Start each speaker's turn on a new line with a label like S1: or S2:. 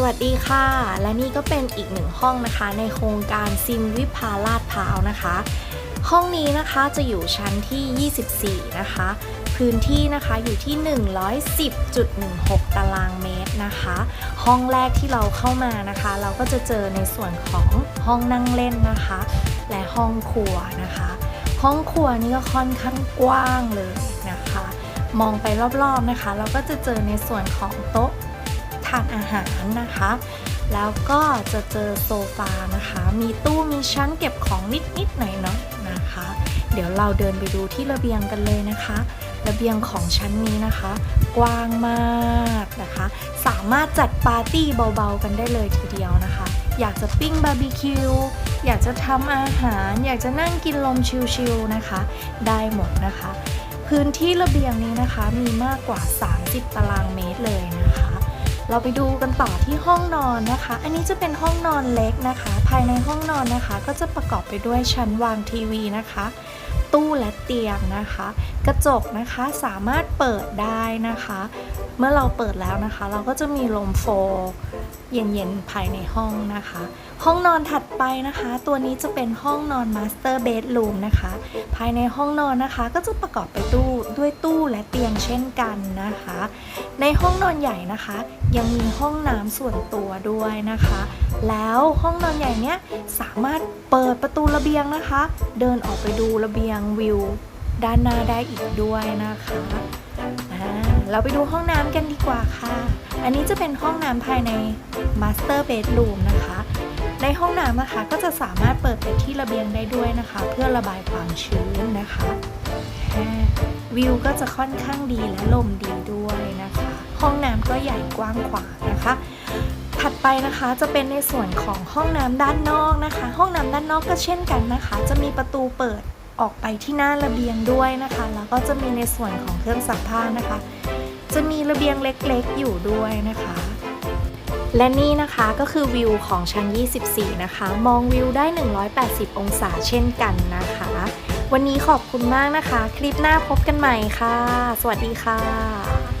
S1: สวัสดีค่ะ และนี่ก็เป็นอีกหนึ่งห้องนะคะ ในโครงการซิมวิภาลาดพร้าวนะคะ ห้องนี้นะคะจะอยู่ชั้นที่ 24 นะคะ พื้นที่นะคะอยู่ที่ 110.16 ตารางเมตรนะคะ ห้องแรกที่เราเข้ามานะคะ เราก็จะเจอในส่วนของห้องนั่งเล่นนะคะ และห้องครัวนะคะ ห้องครัวนี่ก็ค่อนข้างกว้างเลยนะคะ มองไปรอบๆนะคะ เราก็จะเจอในส่วนของโต๊ะ ทานอาหารนะคะ แล้วก็จะเจอโซฟานะคะ มีตู้มีชั้นเก็บของนิดๆหน่อยๆนะคะ เดี๋ยวเราเดินไปดูที่ระเบียงกันเลยนะคะ ระเบียงของชั้นนี้นะคะ กว้างมากนะคะ สามารถจัดปาร์ตี้เบาๆกันได้เลยทีเดียวนะคะ อยากจะปิ้งบาร์บีคิวอยากจะทำอาหาร อยากจะนั่งกินลมชิลๆนะคะ ได้หมดนะคะ พื้นที่ระเบียงนี้นะคะมีมากกว่า 30 ตารางเมตรเลยนะคะ เราไปดูกันต่อที่ห้องนอนนะคะ อันนี้จะเป็นห้องนอนเล็กนะคะ ภายในห้องนอนนะคะ ก็จะประกอบไปด้วยชั้นวางทีวีนะคะ ตู้และเตียงนะคะ กระจกนะคะสามารถเปิดได้นะคะ เมื่อเราเปิดแล้วนะคะ เราก็จะมีลมโฟลเย็นๆ ภายในห้องนะคะ ห้องนอนถัดไปนะคะ ตัวนี้จะเป็นห้องนอนมาสเตอร์เบดรูมนะคะ ภายในห้องนอนนะคะ ก็จะประกอบไปตู้ด้วยตู้และเตียงเช่นกันนะคะ ในห้องนอนใหญ่นะคะ ยังมีห้องน้ำส่วนตัวด้วยนะคะ แล้วห้องนอนใหญ่เนี้ยสามารถเปิดประตูระเบียงนะคะ เดินออกไปดูระเบียงวิวด้านหน้าได้อีกด้วยนะคะอ่าเราไปดูห้องน้ำกันดีกว่าค่ะ อันนี้จะเป็นห้องน้ำภายใน Master Bedroom นะคะ ในห้องน้ำนะคะก็จะสามารถเปิดไปที่ระเบียงได้ด้วยนะคะ เพื่อระบายความชื้นนะคะ วิวก็จะค่อนข้างดีและลมดีด้วยนะคะ ห้องน้ำก็ใหญ่กว้างขวางนะคะ ถัดไปนะคะจะเป็นในส่วนของห้องน้ำด้านนอกนะคะ ห้องน้ำด้านนอกก็เช่นกันนะคะ จะมีประตูเปิดออกไปที่หน้าระเบียงด้วยนะคะ แล้วก็จะมีในส่วนของเครื่องซักผ้านะคะ จะมีระเบียงเล็กๆอยู่ด้วยนะคะ และนี่นะคะก็คือวิวของชั้น 24 นะคะ มองวิวได้ 180 องศาเช่นกันนะคะ วันนี้ขอบคุณมากนะคะ คลิปหน้าพบกันใหม่ค่ะ สวัสดีค่ะ